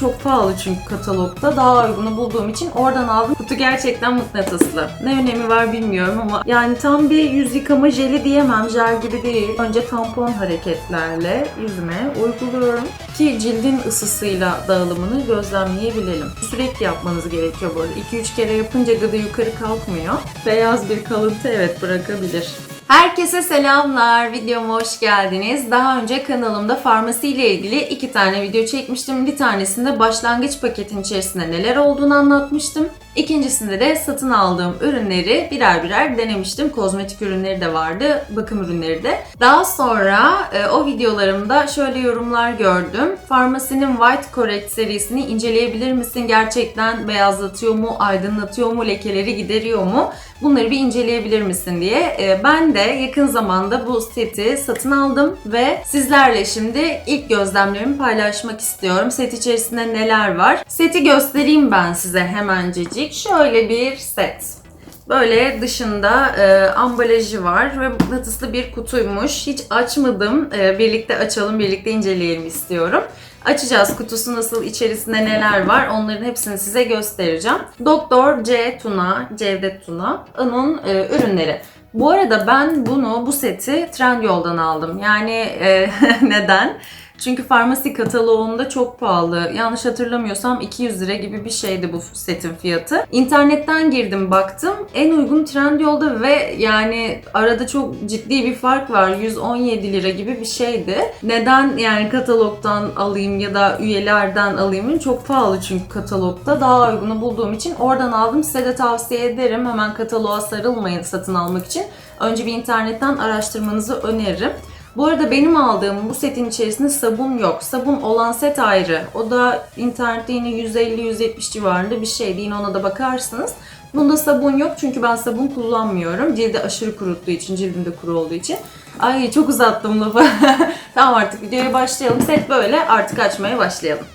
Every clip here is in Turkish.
Çok pahalı çünkü katalogda. Daha uygunu bulduğum için oradan aldım. Kutu gerçekten mıknatıslı. Ne önemi var bilmiyorum ama yani tam bir yüz yıkama jeli diyemem. Jel gibi değil. Önce tampon hareketlerle yüzüme uyguluyorum. Ki cildin ısısıyla dağılımını gözlemleyebilelim. Sürekli yapmanız gerekiyor bu arada. 2-3 kere yapınca gıdı yukarı kalkmıyor. Beyaz bir kalıntı evet bırakabilir. Herkese selamlar. Videoma hoş geldiniz. Daha önce kanalımda farmasi ile ilgili iki tane video çekmiştim. Bir tanesinde başlangıç paketin içerisinde neler olduğunu anlatmıştım. İkincisinde de satın aldığım ürünleri birer birer denemiştim. Kozmetik ürünleri de vardı, bakım ürünleri de. Daha sonra e, o videolarımda şöyle yorumlar gördüm. Farmasinin White Correct serisini inceleyebilir misin? Gerçekten beyazlatıyor mu, aydınlatıyor mu, lekeleri gideriyor mu? Bunları bir inceleyebilir misin diye. E, ben de yakın zamanda bu seti satın aldım ve sizlerle şimdi ilk gözlemlerimi paylaşmak istiyorum. Set içerisinde neler var? Seti göstereyim ben size hemencecik. Şöyle bir set. Böyle dışında e, ambalajı var ve mıknatıslı bir kutuymuş. Hiç açmadım. E, birlikte açalım, birlikte inceleyelim istiyorum. Açacağız kutusu nasıl, içerisinde neler var onların hepsini size göstereceğim. Doktor C. Tuna, Cevdet Tuna'nın e, ürünleri. Bu arada ben bunu, bu seti Trendyol'dan aldım. Yani e, neden? Çünkü farmasi kataloğunda çok pahalı. Yanlış hatırlamıyorsam 200 lira gibi bir şeydi bu setin fiyatı. İnternetten girdim baktım. En uygun Trendyol'da ve yani arada çok ciddi bir fark var. 117 lira gibi bir şeydi. Neden yani katalogdan alayım ya da üyelerden alayım? Çok pahalı çünkü katalogda. Daha uygunu bulduğum için oradan aldım. Size de tavsiye ederim. Hemen kataloğa sarılmayın satın almak için. Önce bir internetten araştırmanızı öneririm. Bu arada benim aldığım bu setin içerisinde sabun yok. Sabun olan set ayrı. O da internette yine 150-170 civarında bir şeydi. Yine ona da bakarsınız. Bunda sabun yok çünkü ben sabun kullanmıyorum. Cildi aşırı kuruttuğu için, cildim de kuru olduğu için. Ay çok uzattım lafı. tamam artık videoya başlayalım. Set böyle artık açmaya başlayalım.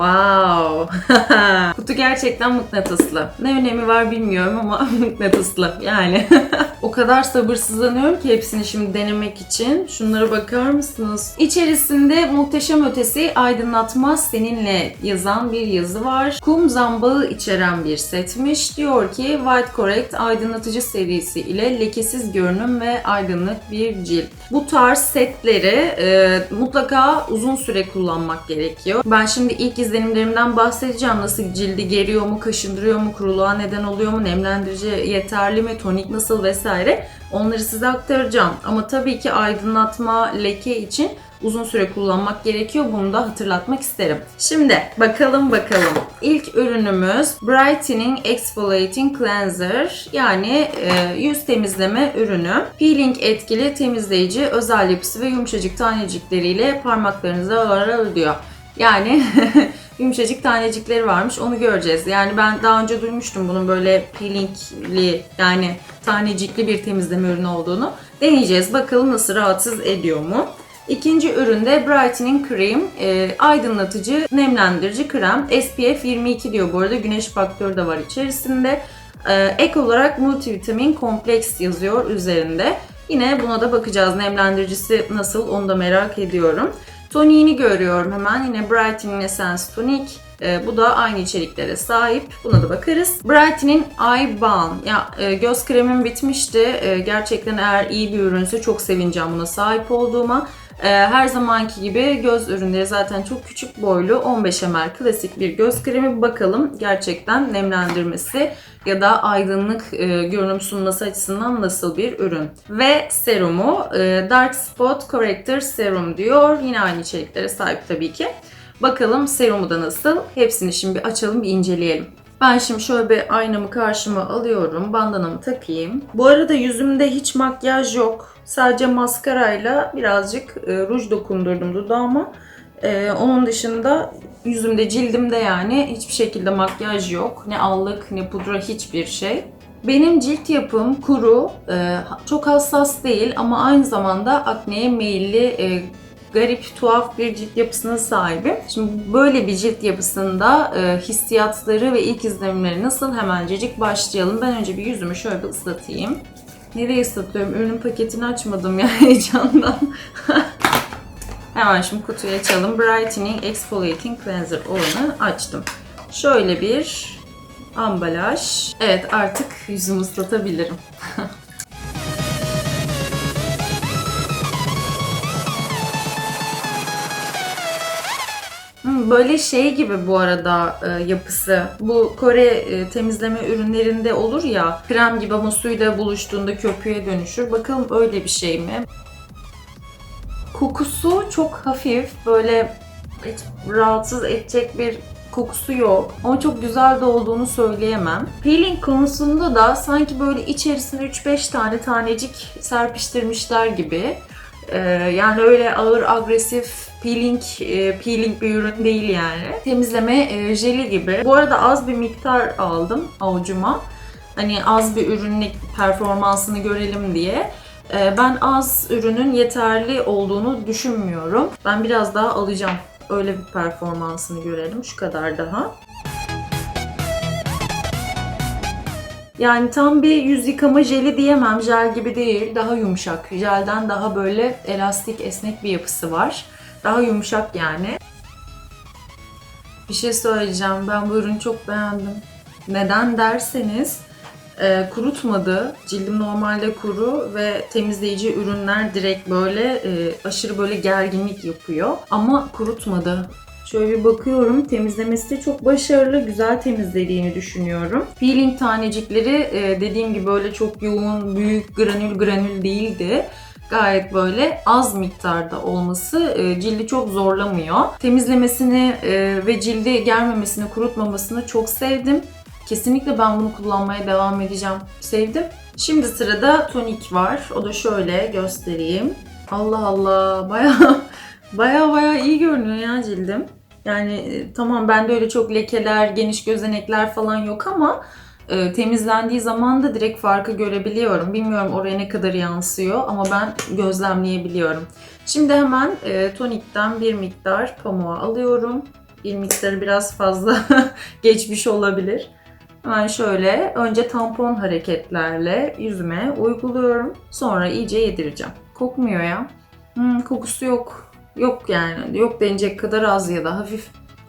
Wow. Kutu gerçekten mıknatıslı. Ne önemi var bilmiyorum ama mıknatıslı yani. o kadar sabırsızlanıyorum ki hepsini şimdi denemek için. Şunlara bakar mısınız? İçerisinde muhteşem ötesi aydınlatma seninle yazan bir yazı var. Kum zambağı içeren bir setmiş. Diyor ki White Correct aydınlatıcı serisi ile lekesiz görünüm ve aydınlık bir cilt. Bu tarz setleri e, mutlaka uzun süre kullanmak gerekiyor. Ben şimdi ilk izlenimlerimden bahsedeceğim. Nasıl cildi geriyor mu, kaşındırıyor mu, kuruluğa neden oluyor mu, nemlendirici yeterli mi, tonik nasıl vesaire. Onları size aktaracağım. Ama tabii ki aydınlatma, leke için uzun süre kullanmak gerekiyor. Bunu da hatırlatmak isterim. Şimdi bakalım bakalım. İlk ürünümüz Brightening Exfoliating Cleanser yani e, yüz temizleme ürünü. Peeling etkili temizleyici özel yapısı ve yumuşacık tanecikleriyle parmaklarınıza ağır diyor. Yani yumuşacık tanecikleri varmış onu göreceğiz. Yani ben daha önce duymuştum bunun böyle peelingli yani tanecikli bir temizleme ürünü olduğunu. Deneyeceğiz bakalım nasıl rahatsız ediyor mu. İkinci üründe Brightening Cream, e, aydınlatıcı, nemlendirici krem. SPF 22 diyor bu arada. Güneş faktörü de var içerisinde. E, ek olarak multivitamin kompleks yazıyor üzerinde. Yine buna da bakacağız. Nemlendiricisi nasıl onu da merak ediyorum. Toniğini görüyorum hemen. Yine Brightening Essence Tonik. Ee, bu da aynı içeriklere sahip. Buna da bakarız. Brightening Eye Balm. Ya e, göz kremim bitmişti. E, gerçekten eğer iyi bir ürünse çok sevineceğim buna sahip olduğuma. E, her zamanki gibi göz ürünleri zaten çok küçük boylu 15 ml klasik bir göz kremi. Bakalım gerçekten nemlendirmesi ya da aydınlık e, görünüm sunması açısından nasıl bir ürün. Ve serumu e, Dark Spot Corrector Serum diyor. Yine aynı içeriklere sahip tabii ki. Bakalım serumu da nasıl? Hepsini şimdi açalım bir inceleyelim. Ben şimdi şöyle bir aynamı karşıma alıyorum. Bandanamı takayım. Bu arada yüzümde hiç makyaj yok. Sadece maskarayla birazcık e, ruj dokundurdum dudağıma. E, onun dışında yüzümde, cildimde yani hiçbir şekilde makyaj yok. Ne allık ne pudra hiçbir şey. Benim cilt yapım kuru, e, çok hassas değil ama aynı zamanda akneye meyilli e, garip, tuhaf bir cilt yapısına sahibim. Şimdi böyle bir cilt yapısında e, hissiyatları ve ilk izlenimleri nasıl hemencecik başlayalım. Ben önce bir yüzümü şöyle bir ıslatayım. Nereye ıslatıyorum? Ürünün paketini açmadım ya heyecandan. Hemen şimdi kutuyu açalım. Brightening Exfoliating Cleanser olanı açtım. Şöyle bir ambalaj. Evet artık yüzümü ıslatabilirim. Böyle şey gibi bu arada e, yapısı. Bu Kore e, temizleme ürünlerinde olur ya krem gibi ama suyla buluştuğunda köpüğe dönüşür. Bakalım öyle bir şey mi? Kokusu çok hafif. Böyle hiç rahatsız edecek bir kokusu yok. Ama çok güzel de olduğunu söyleyemem. Peeling konusunda da sanki böyle içerisine 3-5 tane tanecik serpiştirmişler gibi. Ee, yani öyle ağır agresif peeling e, peeling bir ürün değil yani. Temizleme e, jeli gibi. Bu arada az bir miktar aldım avucuma. Hani az bir ürünlük performansını görelim diye. Ee, ben az ürünün yeterli olduğunu düşünmüyorum. Ben biraz daha alacağım. Öyle bir performansını görelim. Şu kadar daha. Yani tam bir yüz yıkama jeli diyemem. Jel gibi değil. Daha yumuşak. Jelden daha böyle elastik, esnek bir yapısı var. Daha yumuşak yani. Bir şey söyleyeceğim. Ben bu ürünü çok beğendim. Neden derseniz e, kurutmadı. Cildim normalde kuru ve temizleyici ürünler direkt böyle e, aşırı böyle gerginlik yapıyor. Ama kurutmadı. Şöyle bir bakıyorum. Temizlemesi de çok başarılı, güzel temizlediğini düşünüyorum. Peeling tanecikleri e, dediğim gibi böyle çok yoğun, büyük, granül granül değildi. Gayet böyle az miktarda olması e, cildi çok zorlamıyor. Temizlemesini e, ve cildi germemesini, kurutmamasını çok sevdim. Kesinlikle ben bunu kullanmaya devam edeceğim. Sevdim. Şimdi sırada tonik var. O da şöyle göstereyim. Allah Allah baya baya baya iyi görünüyor ya cildim. Yani e, tamam bende öyle çok lekeler, geniş gözenekler falan yok ama e, temizlendiği zaman da direkt farkı görebiliyorum. Bilmiyorum oraya ne kadar yansıyor ama ben gözlemleyebiliyorum. Şimdi hemen e, tonikten bir miktar pamuğu alıyorum. Bir miktarı biraz fazla geçmiş olabilir. Hemen şöyle önce tampon hareketlerle yüzüme uyguluyorum. Sonra iyice yedireceğim. Kokmuyor ya. Hmm, kokusu yok. Yok yani. Yok denecek kadar az ya da hafif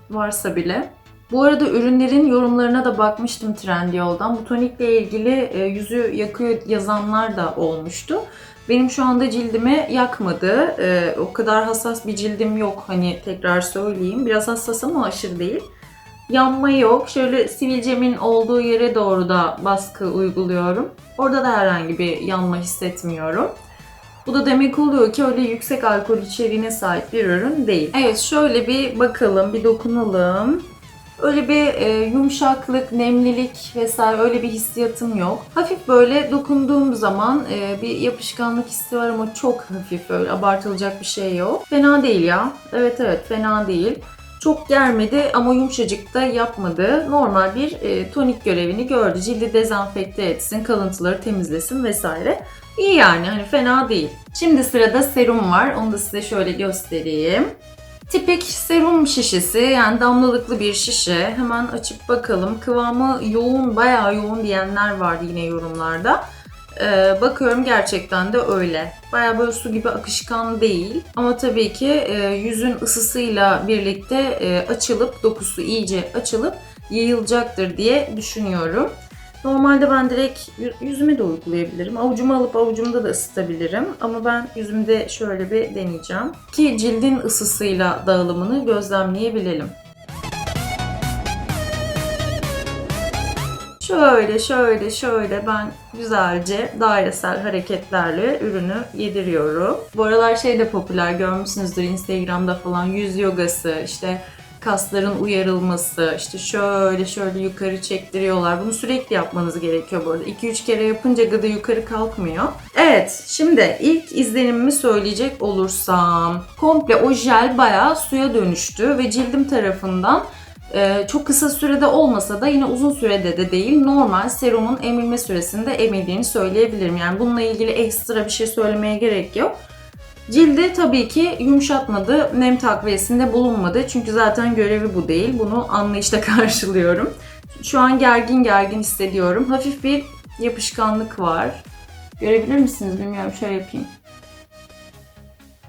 varsa bile. Bu arada ürünlerin yorumlarına da bakmıştım Trendyol'dan. Bu tonikle ilgili e, yüzü yakıyor yazanlar da olmuştu. Benim şu anda cildimi yakmadı. E, o kadar hassas bir cildim yok. Hani tekrar söyleyeyim. Biraz hassas ama aşırı değil. Yanma yok. Şöyle sivilcemin olduğu yere doğru da baskı uyguluyorum. Orada da herhangi bir yanma hissetmiyorum. Bu da demek oluyor ki öyle yüksek alkol içeriğine sahip bir ürün değil. Evet şöyle bir bakalım, bir dokunalım. Öyle bir e, yumuşaklık, nemlilik vesaire öyle bir hissiyatım yok. Hafif böyle dokunduğum zaman e, bir yapışkanlık hissi var ama çok hafif öyle abartılacak bir şey yok. Fena değil ya. Evet evet fena değil. Çok germedi ama yumuşacık da yapmadı. Normal bir e, tonik görevini gördü. Cildi dezenfekte etsin, kalıntıları temizlesin vesaire. İyi yani hani fena değil. Şimdi sırada serum var. Onu da size şöyle göstereyim. Tipik serum şişesi yani damlalıklı bir şişe. Hemen açıp bakalım. Kıvamı yoğun, bayağı yoğun diyenler vardı yine yorumlarda. Ee, bakıyorum gerçekten de öyle. Bayağı böyle su gibi akışkan değil. Ama tabii ki e, yüzün ısısıyla birlikte e, açılıp, dokusu iyice açılıp yayılacaktır diye düşünüyorum. Normalde ben direkt yü- yüzüme de uygulayabilirim. Avucuma alıp avucumda da ısıtabilirim. Ama ben yüzümde şöyle bir deneyeceğim. Ki cildin ısısıyla dağılımını gözlemleyebilelim. Şöyle şöyle şöyle ben güzelce dairesel hareketlerle ürünü yediriyorum. Bu aralar şey de popüler görmüşsünüzdür Instagram'da falan yüz yogası işte kasların uyarılması işte şöyle şöyle yukarı çektiriyorlar. Bunu sürekli yapmanız gerekiyor bu arada. 2-3 kere yapınca gıda yukarı kalkmıyor. Evet şimdi ilk izlenimimi söyleyecek olursam komple o jel bayağı suya dönüştü ve cildim tarafından ee, çok kısa sürede olmasa da yine uzun sürede de değil normal serumun emilme süresinde emildiğini söyleyebilirim. Yani bununla ilgili ekstra bir şey söylemeye gerek yok. Cildi tabii ki yumuşatmadı, nem takviyesinde bulunmadı. Çünkü zaten görevi bu değil. Bunu anlayışla karşılıyorum. Şu an gergin gergin hissediyorum. Hafif bir yapışkanlık var. Görebilir misiniz bilmiyorum. Şöyle yapayım.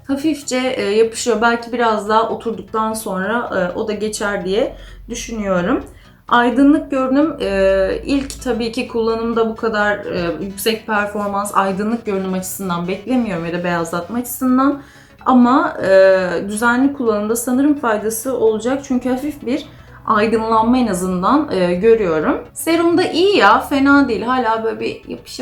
hafifçe e, yapışıyor. Belki biraz daha oturduktan sonra e, o da geçer diye düşünüyorum. Aydınlık görünüm e, ilk tabii ki kullanımda bu kadar e, yüksek performans aydınlık görünüm açısından beklemiyorum ya da beyazlatma açısından. Ama e, düzenli kullanımda sanırım faydası olacak çünkü hafif bir aydınlanma en azından e, görüyorum. Serum da iyi ya, fena değil. Hala böyle bir yapış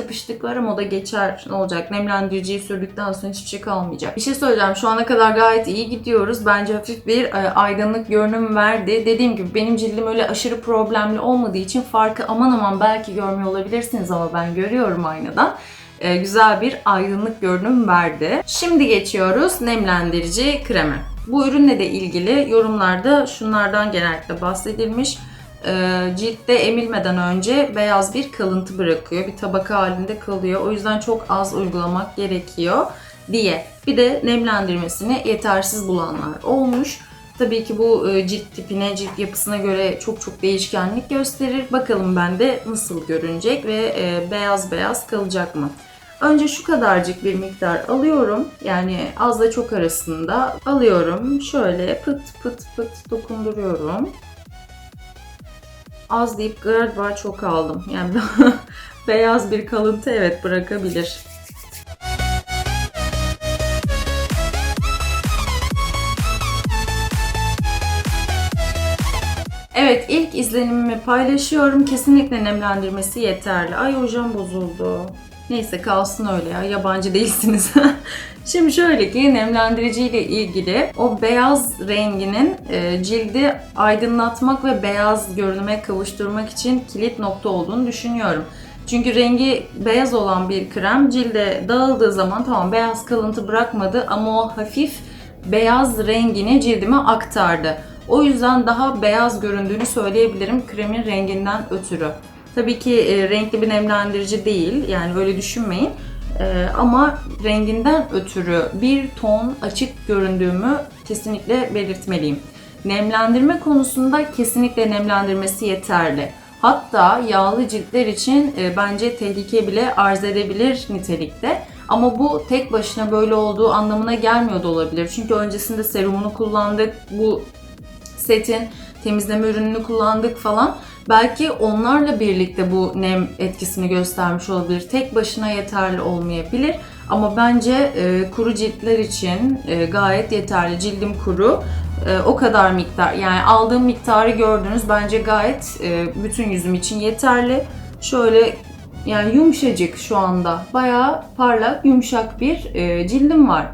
ama o da geçer. Ne olacak? Nemlendiriciyi sürdükten sonra hiçbir şey kalmayacak. Bir şey söyleyeceğim. Şu ana kadar gayet iyi gidiyoruz. Bence hafif bir e, aydınlık görünüm verdi. Dediğim gibi benim cildim öyle aşırı problemli olmadığı için farkı aman aman belki görmüyor olabilirsiniz ama ben görüyorum aynadan e, güzel bir aydınlık görünüm verdi. Şimdi geçiyoruz nemlendirici kreme. Bu ürünle de ilgili yorumlarda şunlardan genellikle bahsedilmiş. E, ciltte emilmeden önce beyaz bir kalıntı bırakıyor. Bir tabaka halinde kalıyor. O yüzden çok az uygulamak gerekiyor diye. Bir de nemlendirmesini yetersiz bulanlar olmuş. Tabii ki bu e, cilt tipine, cilt yapısına göre çok çok değişkenlik gösterir. Bakalım bende nasıl görünecek ve e, beyaz beyaz kalacak mı? Önce şu kadarcık bir miktar alıyorum. Yani azla çok arasında alıyorum. Şöyle pıt pıt pıt dokunduruyorum. Az deyip galiba çok aldım. Yani beyaz bir kalıntı evet bırakabilir. Evet ilk izlenimimi paylaşıyorum. Kesinlikle nemlendirmesi yeterli. Ay hocam bozuldu. Neyse kalsın öyle ya yabancı değilsiniz. Şimdi şöyle ki nemlendirici ile ilgili o beyaz renginin e, cildi aydınlatmak ve beyaz görünüme kavuşturmak için kilit nokta olduğunu düşünüyorum. Çünkü rengi beyaz olan bir krem cilde dağıldığı zaman tamam beyaz kalıntı bırakmadı ama o hafif beyaz rengini cildime aktardı. O yüzden daha beyaz göründüğünü söyleyebilirim kremin renginden ötürü. Tabii ki e, renkli bir nemlendirici değil yani öyle düşünmeyin. E, ama renginden ötürü bir ton açık göründüğümü kesinlikle belirtmeliyim. Nemlendirme konusunda kesinlikle nemlendirmesi yeterli. Hatta yağlı ciltler için e, bence tehlike bile arz edebilir nitelikte. Ama bu tek başına böyle olduğu anlamına gelmiyor da olabilir. Çünkü öncesinde serumunu kullandık, bu setin temizleme ürününü kullandık falan. Belki onlarla birlikte bu nem etkisini göstermiş olabilir. Tek başına yeterli olmayabilir. Ama bence e, kuru ciltler için e, gayet yeterli. Cildim kuru. E, o kadar miktar yani aldığım miktarı gördünüz bence gayet e, bütün yüzüm için yeterli. Şöyle yani yumuşacık şu anda. Bayağı parlak, yumuşak bir e, cildim var.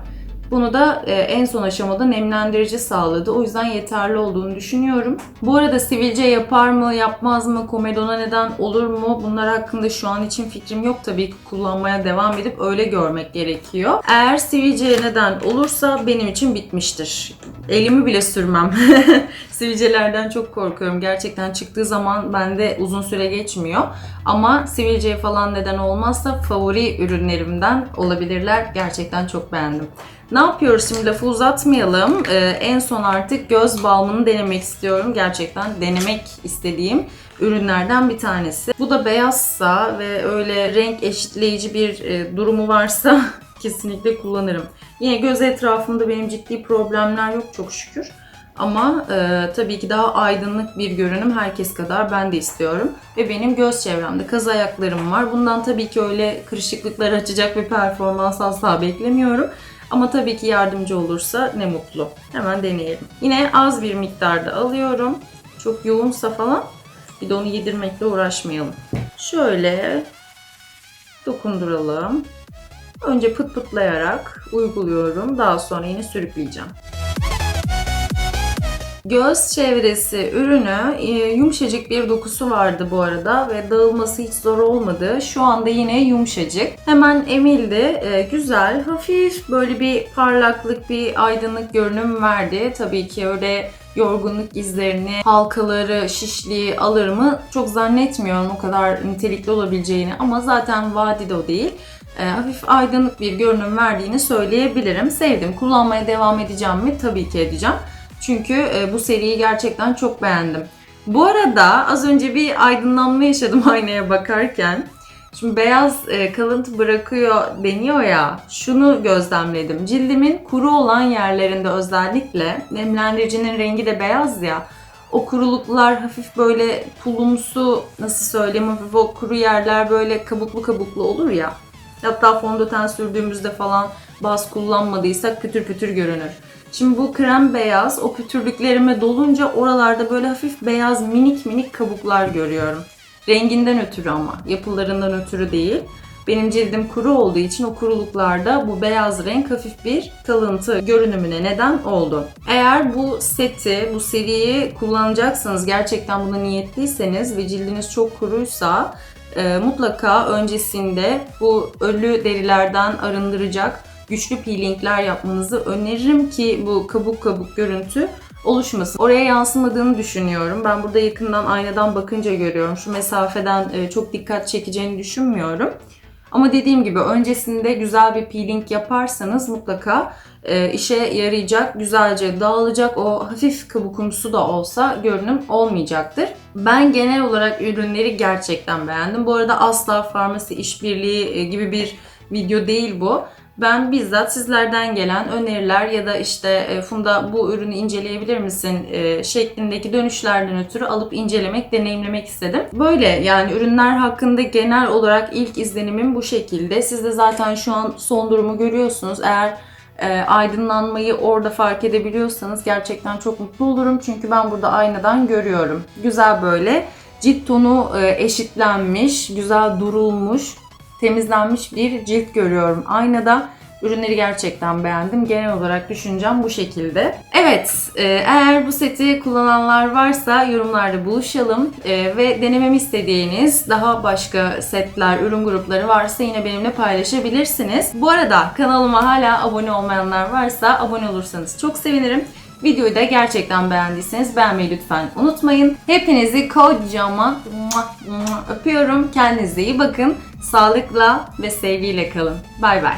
Bunu da e, en son aşamada nemlendirici sağladı. O yüzden yeterli olduğunu düşünüyorum. Bu arada sivilce yapar mı, yapmaz mı, komedona neden olur mu? Bunlar hakkında şu an için fikrim yok. Tabii ki kullanmaya devam edip öyle görmek gerekiyor. Eğer sivilce neden olursa benim için bitmiştir. Elimi bile sürmem. Sivilcelerden çok korkuyorum. Gerçekten çıktığı zaman bende uzun süre geçmiyor. Ama sivilceye falan neden olmazsa favori ürünlerimden olabilirler. Gerçekten çok beğendim. Ne yapıyoruz şimdi lafı uzatmayalım. Ee, en son artık göz balmını denemek istiyorum. Gerçekten denemek istediğim ürünlerden bir tanesi. Bu da beyazsa ve öyle renk eşitleyici bir e, durumu varsa kesinlikle kullanırım. Yine göz etrafımda benim ciddi problemler yok çok şükür. Ama e, tabii ki daha aydınlık bir görünüm herkes kadar ben de istiyorum. Ve benim göz çevremde kaz ayaklarım var. Bundan tabii ki öyle kırışıklıklar açacak bir performans asla beklemiyorum. Ama tabii ki yardımcı olursa ne mutlu. Hemen deneyelim. Yine az bir miktarda alıyorum. Çok yoğunsa falan bir de onu yedirmekle uğraşmayalım. Şöyle dokunduralım. Önce pıt pıtlayarak uyguluyorum. Daha sonra yine sürükleyeceğim. Göz çevresi ürünü e, yumuşacık bir dokusu vardı bu arada ve dağılması hiç zor olmadı. Şu anda yine yumuşacık. Hemen emildi. E, güzel, hafif böyle bir parlaklık, bir aydınlık görünüm verdi. Tabii ki öyle yorgunluk izlerini, halkaları, şişliği alır mı çok zannetmiyorum o kadar nitelikli olabileceğini ama zaten vadide o değil. E, hafif aydınlık bir görünüm verdiğini söyleyebilirim. Sevdim. Kullanmaya devam edeceğim mi? Tabii ki edeceğim. Çünkü e, bu seriyi gerçekten çok beğendim. Bu arada az önce bir aydınlanma yaşadım aynaya bakarken. Şimdi beyaz e, kalıntı bırakıyor deniyor ya. Şunu gözlemledim. Cildimin kuru olan yerlerinde özellikle nemlendiricinin rengi de beyaz ya. O kuruluklar hafif böyle pulumsu nasıl söyleyeyim hafif o kuru yerler böyle kabuklu kabuklu olur ya. Hatta fondöten sürdüğümüzde falan baz kullanmadıysak pütür pütür görünür. Şimdi bu krem beyaz o pütürlüklerime dolunca oralarda böyle hafif beyaz minik minik kabuklar görüyorum. Renginden ötürü ama yapılarından ötürü değil. Benim cildim kuru olduğu için o kuruluklarda bu beyaz renk hafif bir kalıntı görünümüne neden oldu. Eğer bu seti, bu seriyi kullanacaksanız gerçekten buna niyetliyseniz ve cildiniz çok kuruysa e, mutlaka öncesinde bu ölü derilerden arındıracak güçlü peelingler yapmanızı öneririm ki bu kabuk kabuk görüntü oluşmasın. Oraya yansımadığını düşünüyorum. Ben burada yakından aynadan bakınca görüyorum. Şu mesafeden e, çok dikkat çekeceğini düşünmüyorum. Ama dediğim gibi öncesinde güzel bir peeling yaparsanız mutlaka e, işe yarayacak, güzelce dağılacak o hafif kabukumsu da olsa görünüm olmayacaktır. Ben genel olarak ürünleri gerçekten beğendim. Bu arada asla farmasi işbirliği e, gibi bir video değil bu. Ben bizzat sizlerden gelen öneriler ya da işte e, Funda bu ürünü inceleyebilir misin e, şeklindeki dönüşlerden ötürü alıp incelemek, deneyimlemek istedim. Böyle yani ürünler hakkında genel olarak ilk izlenimim bu şekilde. Siz de zaten şu an son durumu görüyorsunuz. Eğer e, aydınlanmayı orada fark edebiliyorsanız gerçekten çok mutlu olurum. Çünkü ben burada aynadan görüyorum. Güzel böyle cilt tonu eşitlenmiş, güzel durulmuş, temizlenmiş bir cilt görüyorum aynada. Ürünleri gerçekten beğendim. Genel olarak düşüncem bu şekilde. Evet, e, eğer bu seti kullananlar varsa yorumlarda buluşalım. E, ve denememi istediğiniz daha başka setler, ürün grupları varsa yine benimle paylaşabilirsiniz. Bu arada kanalıma hala abone olmayanlar varsa abone olursanız çok sevinirim. Videoyu da gerçekten beğendiyseniz beğenmeyi lütfen unutmayın. Hepinizi kocaman öpüyorum. Kendinize iyi bakın. Sağlıkla ve sevgiyle kalın. Bay bay.